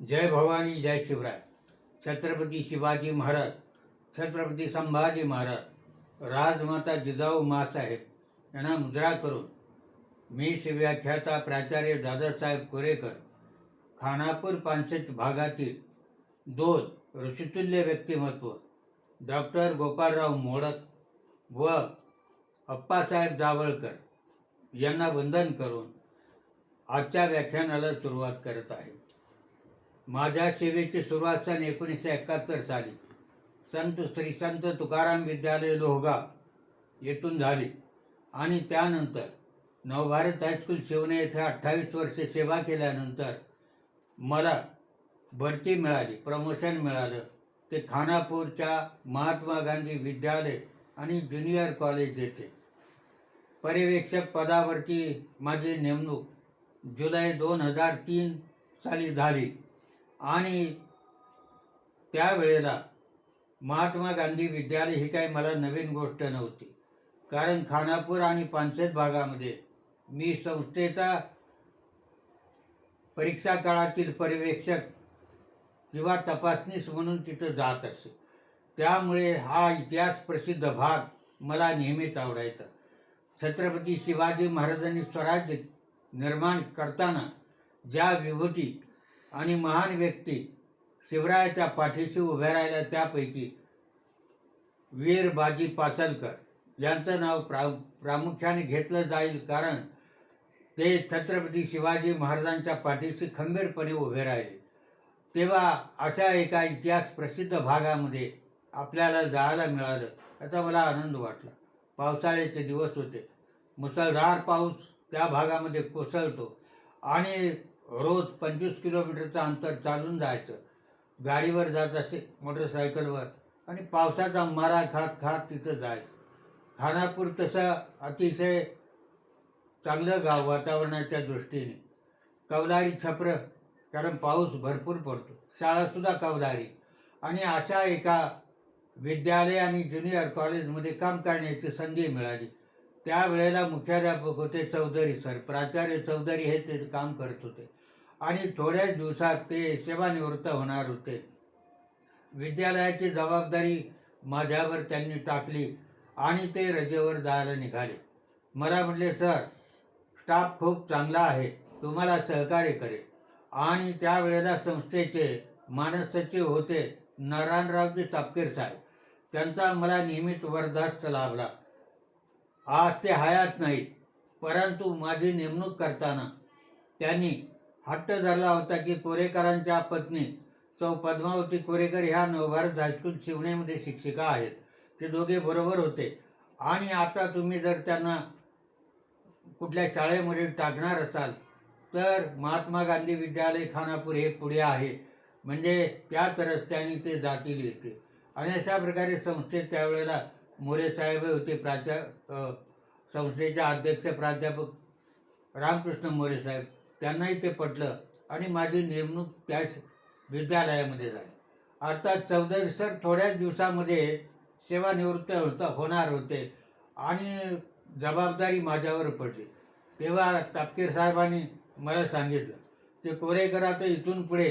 जय भवानी जय शिवराय। छत्रपती शिवाजी महाराज छत्रपती संभाजी महाराज राजमाता जिजाऊ मासाहेब यांना मुद्रा करून मी शिव्याख्याता प्राचार्य दादासाहेब कोरेकर खानापूर पानशेत भागातील दोन ऋषितुल्य व्यक्तिमत्व डॉक्टर गोपाळराव मोडक व अप्पासाहेब जावळकर यांना वंदन करून आजच्या व्याख्यानाला सुरुवात करत आहे. माझ्या सेवेची सुरुवात सन एकोणीसशे एकाहत्तर साली. संत श्री संत तुकाराम विद्यालय लोहगा येथून झाली. आणि त्यानंतर नवभारत हायस्कूल शिवणे येथे अठ्ठावीस वर्षे सेवा केल्यानंतर मला भरती मिळाली प्रमोशन मिळालं. ते खानापूरच्या महात्मा गांधी विद्यालय आणि ज्युनियर कॉलेज येथे. पर्यवेक्षक पदावरती माझी नेमणूक जुलै दोन हजार तीन साली झाली. आणि त्यावेळेला महात्मा गांधी विद्यालय ही काही मला नवीन गोष्ट नव्हती. कारण खानापूर आणि पानशेत भागामध्ये मी संस्थेचा परीक्षा काळातील पर्यवेक्षक किंवा तपासणीस म्हणून तिथं जात असे. त्यामुळे हा इतिहास प्रसिद्ध भाग मला नेहमीच आवडायचा. छत्रपती शिवाजी महाराजांनी स्वराज्य निर्माण करताना ज्या विभूती आणि महान व्यक्ती शिवरायाच्या पाठीशी उभ्या राहिल्या त्यापैकी वीर बाजी पासलकर यांचं नाव प्रा प्रामुख्याने घेतलं जाईल कारण ते छत्रपती शिवाजी महाराजांच्या पाठीशी खंबीरपणे उभे राहिले. तेव्हा अशा एका इतिहास प्रसिद्ध भागामध्ये आपल्याला जायला मिळालं याचा मला आनंद वाटला. पावसाळ्याचे दिवस होते. मुसळधार पाऊस त्या भागामध्ये कोसळतो आणि रोज पंचवीस किलोमीटरचं अंतर चालून जायचं. गाडीवर जात असे मोटरसायकलवर. आणि पावसाचा मारा खात खात तिथं जायचं. खानापूर तसं अतिशय चांगलं गाव वातावरणाच्या दृष्टीने. कवलारी छप्र कारण पाऊस भरपूर पडतो. शाळासुद्धा कवलारी. आणि अशा एका विद्यालय आणि ज्युनियर कॉलेजमध्ये काम करण्याची संधी मिळाली. त्यावेळेला मुख्याध्यापक होते चौधरी सर. प्राचार्य चौधरी हे ते काम करत होते. आणि थोड्याच दिवसात ते सेवानिवृत्त होणार होते. विद्यालयाची जबाबदारी माझ्यावर त्यांनी टाकली आणि ते रजेवर जायला निघाले. मला म्हटले सर स्टाफ खूप चांगला आहे. तुम्हाला सहकार्य करेल. आणि त्यावेळेला संस्थेचे मानस सचिव होते नारायणरावजी तापकीर साहेब. त्यांचा मला नेहमीच वरदास्त लाभला. आज ते हयात नाहीत. परंतु माझी नेमणूक करताना त्यांनी हट्ट धरला होता की कोरेकरांच्या पत्नी सौ पद्मावती कोरेकर ह्या नवभारत हायस्कूल शिवणेमध्ये शिक्षिका आहेत. ते दोघे बरोबर होते. आणि आता तुम्ही जर त्यांना कुठल्या शाळेमध्ये टाकणार असाल तर महात्मा गांधी विद्यालय खानापूर हे पुढे आहे. म्हणजे त्याच रस्त्याने ते जातील येते आणि अशा प्रकारे संस्थेत त्यावेळेला मोरे साहेब होते प्राध्या संस्थेच्या अध्यक्ष प्राध्यापक रामकृष्ण मोरे साहेब. त्यांनाही ते पटलं आणि माझी नेमणूक त्या विद्यालयामध्ये झाली. अर्थात चौधरी सर थोड्याच दिवसामध्ये सेवानिवृत्त होता होणार होते आणि जबाबदारी माझ्यावर पडली. तेव्हा तापकीर साहेबांनी मला सांगितलं ते कोरेकर इथून पुढे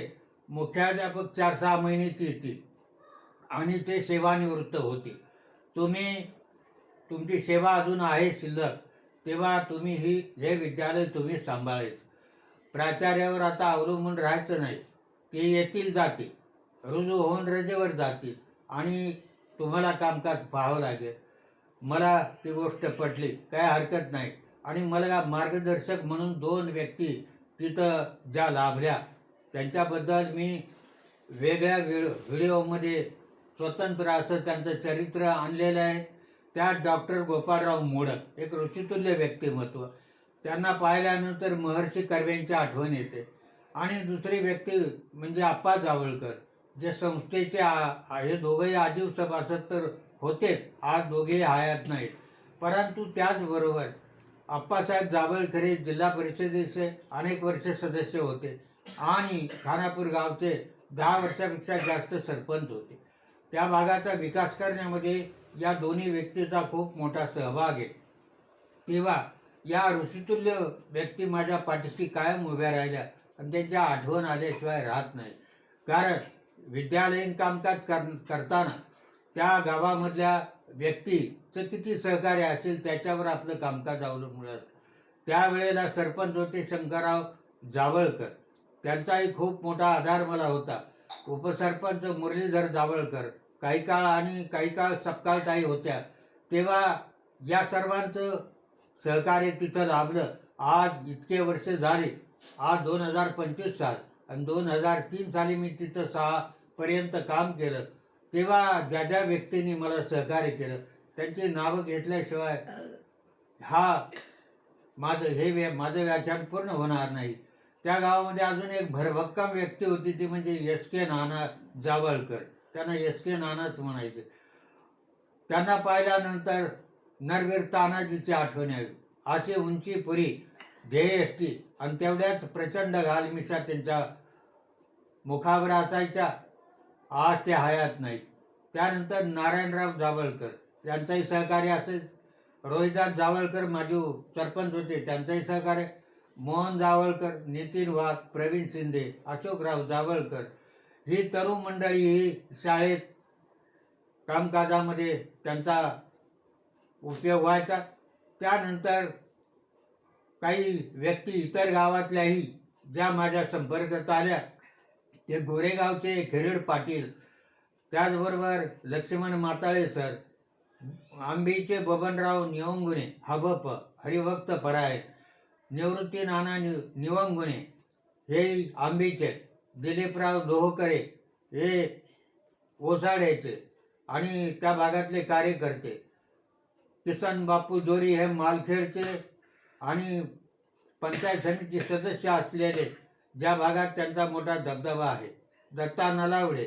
मुख्याध्यापक चार सहा महिन्याची येतील आणि ते सेवानिवृत्त होतील तुम्ही तुमची सेवा अजून आहे शिल्लक तेव्हा तुम्ही ही हे विद्यालय तुम्ही सांभाळायचं प्राचार्यावर आता अवलंबून राहायचं नाही. ते येतील जातील. रुजू होऊन रजेवर जातील. आणि तुम्हाला कामकाज पाहावं लागेल. मला ती गोष्ट पटली काय हरकत नाही. आणि मला मार्गदर्शक म्हणून दोन व्यक्ती तिथं ज्या लाभल्या त्यांच्याबद्दल मी वेगळ्या व्हिडिओमध्ये स्वतंत्र असं त्यांचं चरित्र आणलेलं आहे. त्यात डॉक्टर गोपाळराव मोडक एक ऋषितुल्य व्यक्तिमत्व. त्यांना पाहिल्यानंतर महर्षी कर्वेंची आठवण येते. आणि दुसरी व्यक्ती म्हणजे आप्पा जावळकर जे संस्थेचे आ- हे दोघंही आजीव सभासद तर होतेच आज दोघेही हयात नाहीत. परंतु त्याचबरोबर आप्पासाहेब जावळकर हे जिल्हा परिषदेचे अनेक वर्ष सदस्य होते. आणि खानापूर गावचे दहा वर्षापेक्षा जास्त सरपंच होते. त्या भागाचा विकास करण्यामध्ये या दोन्ही व्यक्तीचा खूप मोठा सहभाग आहे. तेव्हा या ऋषितुल्य व्यक्ती माझ्या पाठीशी कायम उभ्या राहिल्या आणि त्यांच्या आठवण आल्याशिवाय राहत नाही. कारण विद्यालयीन कामकाज कर करताना त्या गावामधल्या व्यक्तीचं किती सहकार्य असेल त्याच्यावर आपलं कामकाज अवलंबून असतं. त्यावेळेला सरपंच होते शंकरराव जावळकर. त्यांचाही खूप मोठा आधार मला होता. उपसरपंच मुरलीधर जावळकर. काही काळ आणि काही काळ सपकाळताई होत्या. तेव्हा या सर्वांचं सहकार्य तिथं लाभलं. आज इतके वर्ष झाले. आज दोन हजार पंचवीस साल आणि दोन हजार तीन साली मी तिथं सहापर्यंत काम केलं. तेव्हा ज्या ज्या व्यक्तींनी मला सहकार्य केलं त्यांची नावं घेतल्याशिवाय हा माझं हे व्या माझं व्याख्यान पूर्ण होणार नाही. त्या गावामध्ये अजून एक भरभक्कम व्यक्ती होती ती म्हणजे एस के नाना जावळकर. त्यांना एस के नानाच म्हणायचे. त्यांना पाहिल्यानंतर नरवीर तानाजीची आठवण यावी. अशी उंची पुरी ध्येयष्टी आणि तेवढ्याच प्रचंड घालमिशा त्यांच्या मुखावर असायच्या. आज ते हयात नाही त्यानंतर नारायणराव जावळकर यांचाही सहकार्य असेल. रोहिदास जावळकर माझे सरपंच होते त्यांचंही सहकार्य. मोहन जावळकर नितीन वाघ प्रवीण शिंदे अशोकराव जावळकर ही तरुण मंडळी ही शाळेत कामकाजामध्ये त्यांचा उपयोग व्हायचा. त्यानंतर काही व्यक्ती इतर गावातल्याही ज्या माझ्या संपर्कात आल्या ते गोरेगावचे खेरड पाटील त्याचबरोबर लक्ष्मण माताळे सर आंबीचे बबनराव निवंगुणे हबप हरिभक्त पराय निवृत्ती नाना नि निवंगुणे हे आंबीचे दिलीपराव डोहकरे हे ओसाड्याचे आणि त्या भागातले कार्यकर्ते. किसन बापू जोरी हे मालखेडचे आणि पंचायत समिती सदस्य असलेले ज्या भागात त्यांचा मोठा दबदबा आहे. दत्ता नलावडे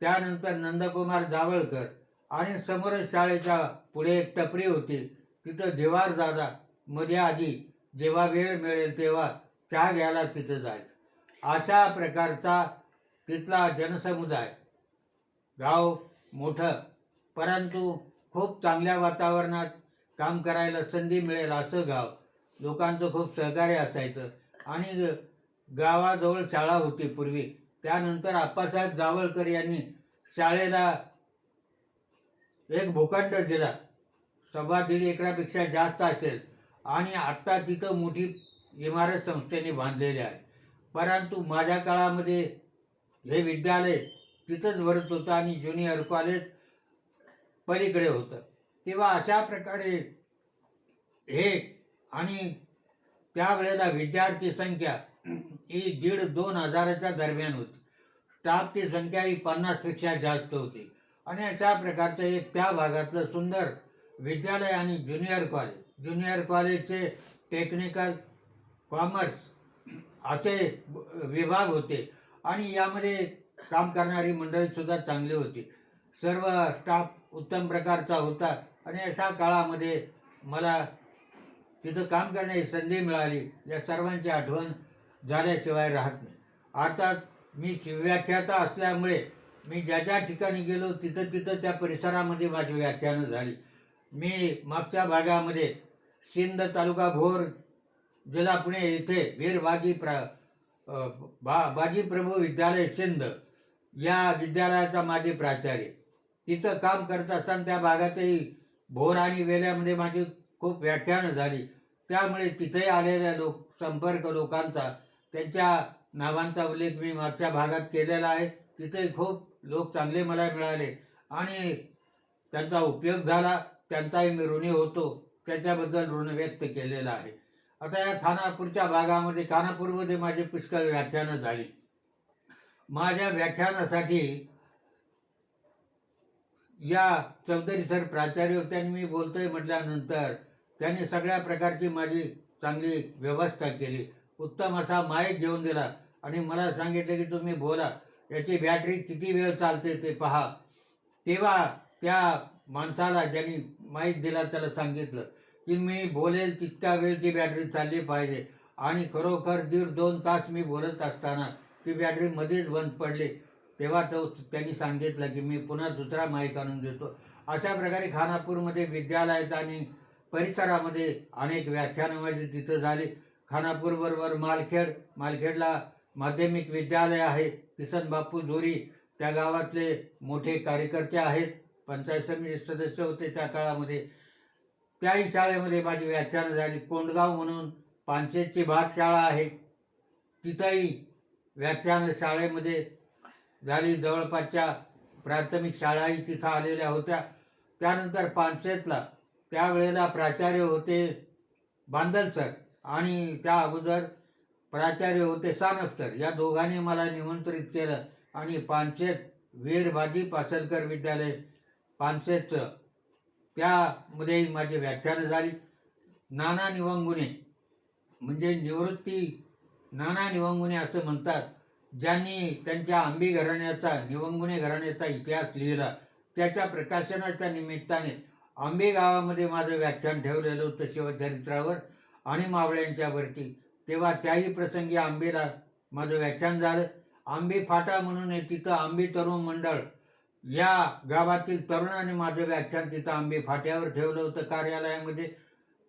त्यानंतर नंदकुमार जावळकर आणि समोरच शाळेच्या पुढे एक टपरी होती. तिथं देवार दादा मध्ये आधी जेव्हा वेळ मिळेल तेव्हा चहा घ्यायला तिथं जायचं. अशा प्रकारचा तिथला जनसमुदाय. गाव मोठं परंतु खूप चांगल्या वातावरणात काम करायला संधी मिळेल असं गाव. लोकांचं खूप सहकार्य असायचं. आणि ग- गावाजवळ शाळा होती पूर्वी. त्यानंतर आप्पासाहेब जावळकर यांनी शाळेला एक भूखंड दिला. सव्वा दीड एकरापेक्षा जास्त असेल. आणि आत्ता तिथं मोठी इमारत संस्थेने बांधलेली आहे. परंतु माझ्या काळामध्ये हे विद्यालय तिथंच भरत होतं आणि ज्युनियर कॉलेज पलीकडे होतं. तेव्हा अशा प्रकारे हे आणि त्यावेळेला विद्यार्थी संख्या ही दीड दोन हजाराच्या दरम्यान होती. स्टाफची संख्या ही पन्नासपेक्षा जास्त होती. आणि अशा प्रकारचं एक त्या भागातलं सुंदर विद्यालय आणि ज्युनियर कॉलेज. ज्युनियर कॉलेजचे टेक्निकल कॉमर्स असे विभाग होते. आणि यामध्ये काम करणारी मंडळीसुद्धा चांगली होती. सर्व स्टाफ उत्तम प्रकारचा होता. आणि अशा काळामध्ये मला तिथं काम करण्याची संधी मिळाली. या सर्वांची आठवण झाल्याशिवाय राहत नाही. अर्थात मी व्याख्याता असल्यामुळे मी ज्या ज्या ठिकाणी गेलो तिथं तिथं त्या परिसरामध्ये माझी व्याख्यानं झाली. मी मागच्या भागामध्ये सिंध तालुका भोर जिल्हा पुणे येथे वीर बाजी प्र बा बाजी प्रभू विद्यालय सिंध या विद्यालयाचा माझे प्राचार्य. तिथं काम करत असताना त्या भागातही भोर आणि वेल्यामध्ये माझी खूप व्याख्यानं झाली. त्यामुळे तिथे आलेल्या लोक संपर्क लोकांचा त्यांच्या नावांचा उल्लेख मी मागच्या भागात केलेला आहे. तिथे खूप लोक चांगले मला मिळाले आणि त्यांचा उपयोग झाला. त्यांचाही मी ऋणी होतो. त्याच्याबद्दल ऋण व्यक्त केलेलं आहे. आता या खानापूरच्या भागामध्ये खानापूरमध्ये माझी पुष्कळ व्याख्यानं झाली. माझ्या व्याख्यानासाठी या चौधरी सर प्राचार्य होत्यांनी मी बोलतोय म्हटल्यानंतर त्यांनी सगळ्या प्रकारची माझी चांगली व्यवस्था केली. उत्तम असा माईक घेऊन दिला आणि मला सांगितलं की तुम्ही बोला. याची बॅटरी किती वेळ चालते ते पहा. तेव्हा त्या माणसाला ज्यांनी माईक दिला त्याला सांगितलं. की मी बोलेल तितक्या वेळ ती बॅटरी चालली पाहिजे. आणि खरोखर दीड दोन तास मी बोलत असताना ती बॅटरी मध्येच बंद पडली. तेव्हा तो त्यांनी सांगितलं की मी पुन्हा दुसरा माईक आणून देतो. अशा प्रकारे खानापूरमध्ये विद्यालयात आणि परिसरामध्ये अनेक व्याख्यानं माझी तिथं झाली. खानापूरबरोबर मालखेड मालखेडला माध्यमिक विद्यालय आहे. किसन बापू जोरी त्या गावातले मोठे कार्यकर्ते आहेत. पंचायत समिती सदस्य होते त्या काळामध्ये. त्याही शाळेमध्ये माझी व्याख्यानं झाली. कोंडगाव म्हणून पानशेतची भागशाळा आहे. तिथंही व्याख्यान शाळेमध्ये झाली. जवळपासच्या प्राथमिक शाळाही तिथं आलेल्या होत्या. त्यानंतर पानशेतला त्यावेळेला प्राचार्य होते बांधल सर आणि त्या अगोदर प्राचार्य होते सानप सर. या दोघांनी मला निमंत्रित केलं आणि पानशेत वीरबाजी पासलकर विद्यालय पानशेतचं त्यामध्ये माझी व्याख्यानं झाली. नाना निवंगुणे म्हणजे निवृत्ती नाना निवंगुणे असं म्हणतात. ज्यांनी त्यांच्या आंबी घराण्याचा निवंगुणे घराण्याचा इतिहास लिहिला. त्याच्या प्रकाशनाच्या निमित्ताने आंबे गावामध्ये माझं व्याख्यान ठेवलेलं होतं शिवचरित्रावर आणि मावळ्यांच्यावरती तेव्हा त्याही प्रसंगी आंबेला माझं व्याख्यान झालं. आंबे फाटा म्हणून आहे तिथं आंबे तरुण मंडळ या गावातील तरुणाने माझं व्याख्यान तिथं आंबे फाट्यावर ठेवलं होतं. कार्यालयामध्ये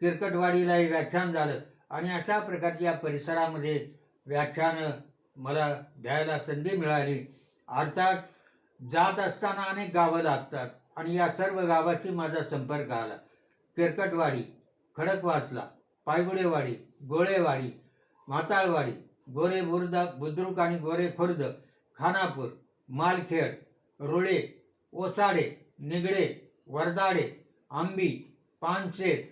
किरकटवाडीलाही व्याख्यान झालं. आणि अशा प्रकारची या परिसरामध्ये व्याख्यानं मला द्यायला संधी मिळाली. अर्थात जात असताना अनेक गावं लागतात आणि या सर्व गावाशी माझा संपर्क आला. किरकटवाडी खडकवासला पायगुडेवाडी गोळेवाडी म्हाताळवाडी गोरे बुर्द बुद्रुक आणि गोरे खुर्द खानापूर मालखेड रुळे ओसाडे निगडे वरदाडे आंबी पानशेत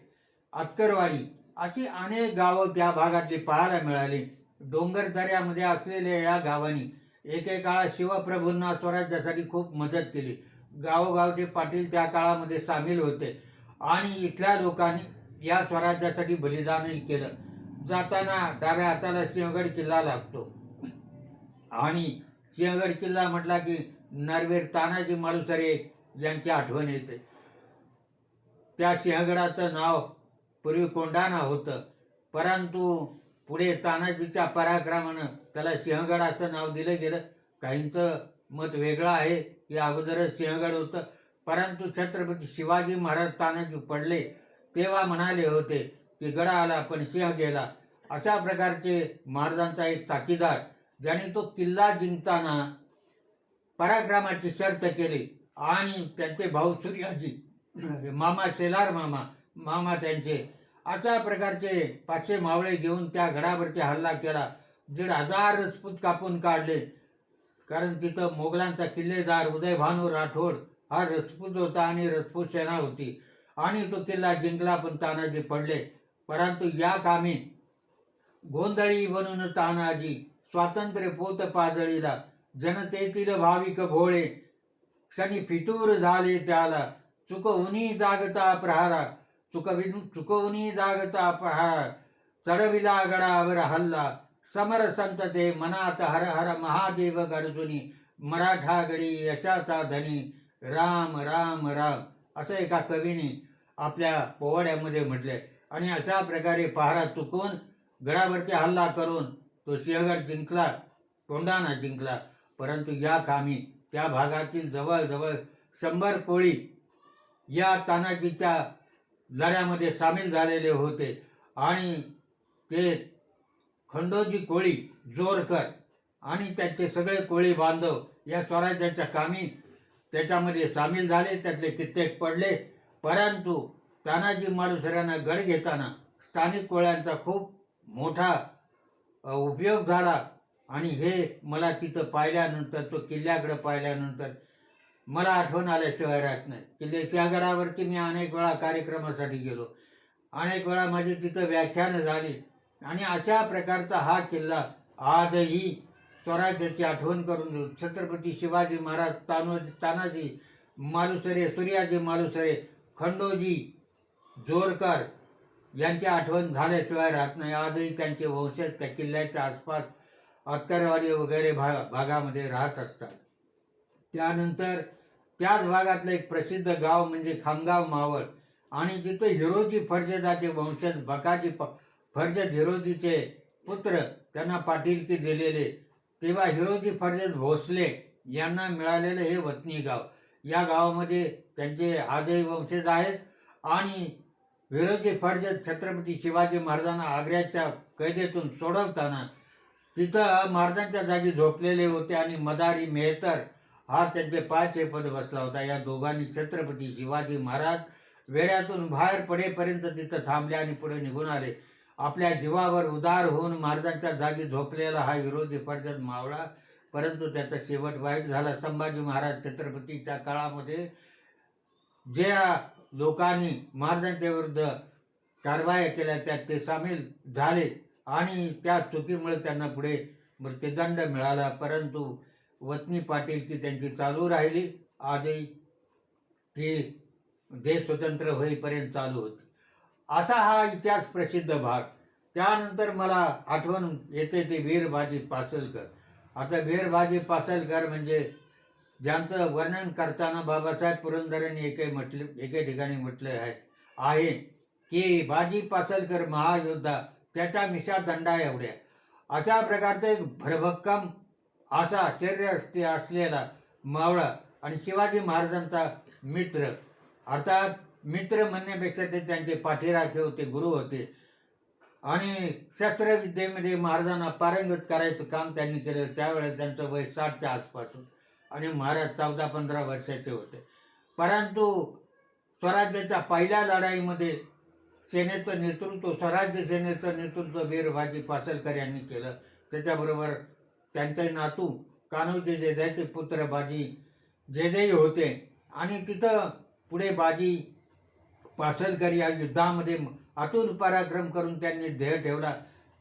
अक्करवाडी अशी अनेक गावं त्या भागातली पाहायला मिळाली. डोंगरदऱ्यामध्ये असलेल्या या गावांनी एकेकाळा शिवप्रभूंना स्वराज्यासाठी खूप मदत केली. गावोगावचे पाटील त्या काळामध्ये सामील होते आणि इथल्या लोकांनी या स्वराज्यासाठी बलिदानही केलं. जाताना डाव्या हाताला सिंहगड किल्ला लागतो. आणि सिंहगड किल्ला म्हटला की नरवीर तानाजी मालुसरे यांची आठवण येते. त्या सिंहगडाचं नाव पूर्वी कोंढाणा होतं परंतु पुढे तानाजीच्या पराक्रमानं त्याला सिंहगडाचं नाव दिलं गेलं. काहींचं मत वेगळं आहे की अगोदरच सिंहगड होतं. परंतु छत्रपती शिवाजी महाराज तानाजी पडले तेव्हा म्हणाले होते की गडा आला पण सिंह गेला. अशा प्रकारचे महाराजांचा एक साथीदार ज्याने तो किल्ला जिंकताना पराक्रमाची शर्त केली. आणि त्यांचे भाऊ सूर्याजी मामा शेलार मामा मामा त्यांचे. अशा प्रकारचे पाचशे मावळे घेऊन त्या गडावरती हल्ला केला. दीड हजार राजपूत कापून काढले. कारण तिथं मोगलांचा किल्लेदार उदयभानू राठोड हा रजपूत होता आणि रजपूत सेना होती. आणि तो किल्ला जिंकला पण तानाजी पडले. परंतु या कामी गोंधळी बनून तानाजी स्वातंत्र्य पोत पाजळीला. जनतेतील भाविक भोळे क्षणी फितूर झाले त्याला. चुकवुनी जागता प्रहारा. चुकवि चुकवुनी जागता प्रहारा. चढविला गडावर हल्ला. समर संत ते मनात हर हर महादेव गर्जुनी. मराठा गडी यशाचा धनी. राम राम राम. असं एका कवीने आपल्या पोवाड्यामध्ये म्हटले आणि अशा प्रकारे पहारा चुकवून गडावरती हल्ला करून तो सिंहगड जिंकला तोंडाना जिंकला. परंतु या कामी त्या भागातील जवळजवळ शंभर कोळी या तानाजीच्या लढ्यामध्ये सामील झालेले होते. आणि ते खंडोजी कोळी जोरकर आणि त्यांचे सगळे कोळी बांधव या स्वराज्याच्या कामी त्याच्यामध्ये सामील झाले त्यातले कित्येक पडले. परंतु तानाजी मालुसऱ्यांना गड घेताना स्थानिक कोळ्यांचा खूप मोठा उपयोग झाला. आणि हे मला तिथं पाहिल्यानंतर तो किल्ल्याकडं पाहिल्यानंतर मला आठवण आल्याशिवाय राहत नाही. किल्ले सिंहगडावरती मी अनेक वेळा कार्यक्रमासाठी गेलो. अनेक वेळा माझी तिथं व्याख्यानं झाली. आणि अशा प्रकारचा हा किल्ला आजही स्वराज्याची आठवण करून देऊ छत्रपती शिवाजी महाराज तानोजी तानाजी मालुसरे सूर्याजी मालुसरे खंडोजी जोरकर यांची आठवण झाल्याशिवाय राहत नाही. आजही त्यांचे वंशज त्या किल्ल्याच्या आसपास अत्तरवाडी वगैरे भा भागामध्ये राहत असतात. त्यानंतर त्याच भागातलं एक प्रसिद्ध गाव म्हणजे खामगाव मावळ. आणि जिथे हिरोजी फर्जदाचे वंशज बकाजी प फर्जद हिरोजीचे पुत्र त्यांना पाटीलकी दिलेले तेव्हा हिरोजी फर्जद भोसले यांना मिळालेलं हे वतनी गाव. या गावामध्ये त्यांचे आजही वंशज आहेत आणि हिरोजी फर्जद छत्रपती शिवाजी महाराजांना आग्र्याच्या कैदेतून सोडवताना तिथं महाराजांच्या जागी झोपलेले होते आणि मदारी मेहतर हा त्यांचे पायचे पद बसला होता. या दोघांनी छत्रपती शिवाजी महाराज वेड्यातून बाहेर पडेपर्यंत तिथं थांबले आणि पुढे निघून आले. आपल्या जीवावर उदार होऊन महाराजांच्या जागी झोपलेला हा विरोधी पर्जत मावळा परंतु त्याचा शेवट वाईट झाला. संभाजी महाराज छत्रपतीच्या काळामध्ये ज्या लोकांनी महाराजांच्या विरुद्ध कारवाया केल्या त्यात ते सामील झाले. आणि त्या चुकीमुळे त्यांना पुढे मृत्यूदंड मिळाला. परंतु वतनी पाटील की त्यांची चालू राहिली. आजही ती देश स्वतंत्र होईपर्यंत चालू होती. असा हा इतिहास प्रसिद्ध भाग. त्यानंतर मला आठवण येते ते वीरबाजी पासलकर. आता वीरबाजी पासलकर म्हणजे ज्यांचं वर्णन करताना बाबासाहेब पुरंदरेंनी एके म्हटले एके ठिकाणी म्हटले आहे आहे की बाजी पासलकर महायोद्धा त्याच्या मिशा दंडा एवढ्या अशा प्रकारचं एक भरभक्कम असा शरीरष्टी असलेला मावळा आणि शिवाजी महाराजांचा मित्र अर्थात मित्र म्हणण्यापेक्षा ते त्यांचे पाठीराखे होते गुरु होते. आणि शस्त्रविद्येमध्ये महाराजांना पारंगत करायचं काम त्यांनी केलं. त्यावेळेस त्यांचं वय साठच्या आसपास आणि महाराज चौदा पंधरा वर्षाचे होते. परंतु स्वराज्याच्या पहिल्या लढाईमध्ये सेनेचं नेतृत्व स्वराज्य सेनेचं नेतृत्व वीरबाजी पासलकर यांनी केलं. त्याच्याबरोबर त्यांचे नातू कान्होजी जेजाचे पुत्र बाजी जेदेही होते. आणि तिथं पुढे बाजी पासलकर या युद्धामध्ये अतुल पराक्रम करून त्यांनी ध्येय ठेवला.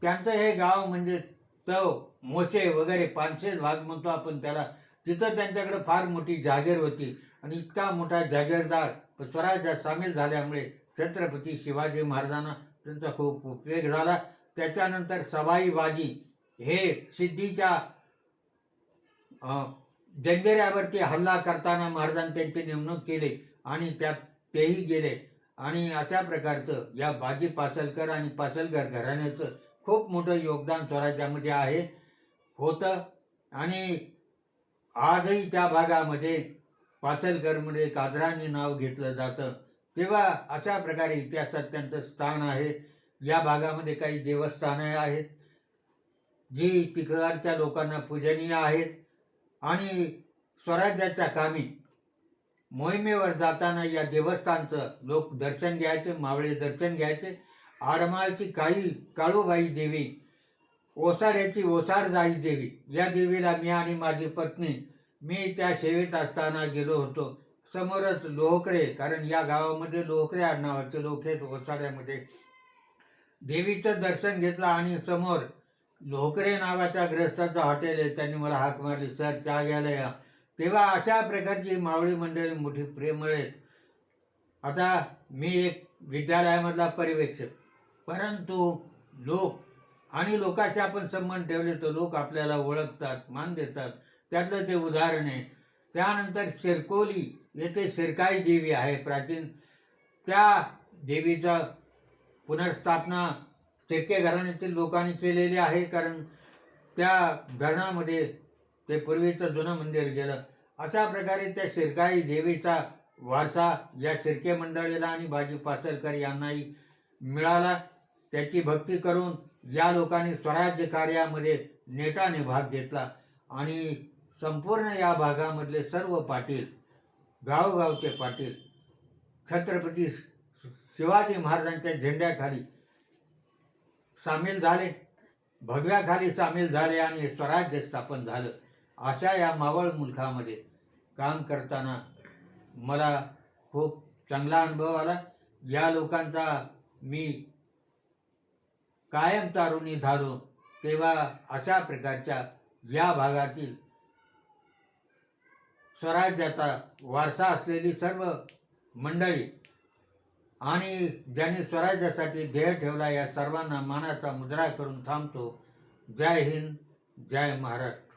त्यांचं हे गाव म्हणजे तव मोचे वगैरे पानशे भाग म्हणतो आपण त्याला. तिथं त्यांच्याकडे फार मोठी जागीर होती. आणि इतका मोठा जागीरदार स्वराज्यात सामील झाल्यामुळे छत्रपती शिवाजी महाराजांना त्यांचा खूप उपयोग झाला. त्याच्यानंतर सवाई बाजी हे सिद्धीच्या अं, जंजिऱ्यावरती हल्ला करताना महाराजांनी त्यांची नेमणूक केली आणि त्यात तेही गेले. आणि अशा प्रकारचं या बाजी पासलकर आणि पासलकर घराण्याचं खूप मोठं योगदान स्वराज्यामध्ये आहे होतं. आणि आजही त्या भागामध्ये पाचलकरमध्ये काजरांनी नाव घेतलं जातं. तेव्हा अशा प्रकारे इतिहासात त्यांचं स्थान आहे. या भागामध्ये काही देवस्थानं आहेत जी तिकडच्या लोकांना पूजनीय आहेत. आणि स्वराज्याच्या कामी मोहिमेवर जाताना या देवस्थानचं लोक दर्शन घ्यायचे मावळे दर्शन घ्यायचे. आडमाळची काही काळूबाई देवी ओसाड्याची ओसाडजाई देवी या देवीला मी आणि माझी पत्नी मी त्या सेवेत असताना गेलो होतो. समोरच लोहकरे कारण या गावामध्ये लोहकरे आडनावाचे लोक आहेत. ओसाड्यामध्ये देवीचं दर्शन घेतलं आणि समोर लोहकरे नावाच्या ग्रस्ताचं हॉटेल आहे. त्यांनी मला हाक मारली सर चहा घ्यायला या. तेव्हा अशा प्रकारची मावळी मंडळी मोठी प्रेमळ आहेत. आता मी एक विद्यालयामधला पर्यवेक्षक. परंतु लोक आणि लोकाशी आपण संबंध ठेवले तर लोक आपल्याला ओळखतात मान देतात. त्यातलं ते उदाहरण आहे. त्यानंतर शिरकोली येथे शिरकाई देवी आहे प्राचीन. त्या देवीचा पुनर्स्थापना शिर्के घराण्यातील लोकांनी केलेली आहे कारण त्या धरणामध्ये ते पूर्वीचं जुनं मंदिर गेलं. अशा प्रकारे त्या शिरकाई देवीचा वारसा या शिर्के मंडळीला आणि बाजी पाचलकर यांनाही मिळाला. त्याची भक्ती करून या लोकांनी स्वराज्य कार्यामध्ये नेटाने भाग घेतला आणि संपूर्ण या भागामधले सर्व पाटील गावगावचे पाटील छत्रपती शिवाजी महाराजांच्या झेंड्याखाली सामील झाले भगव्याखाली सामील झाले आणि स्वराज्य स्थापन झालं. अशा या मावळ मुलखामध्ये काम करताना मला खूप चांगला अनुभव आला. या लोकांचा मी कायम तारुणी झालो. तेव्हा अशा प्रकारच्या या भागातील स्वराज्याचा वारसा असलेली सर्व मंडळी आणि ज्यांनी स्वराज्यासाठी ध्येय ठेवला या सर्वांना मानाचा मुद्रा करून थांबतो. जय हिंद जय महाराष्ट्र.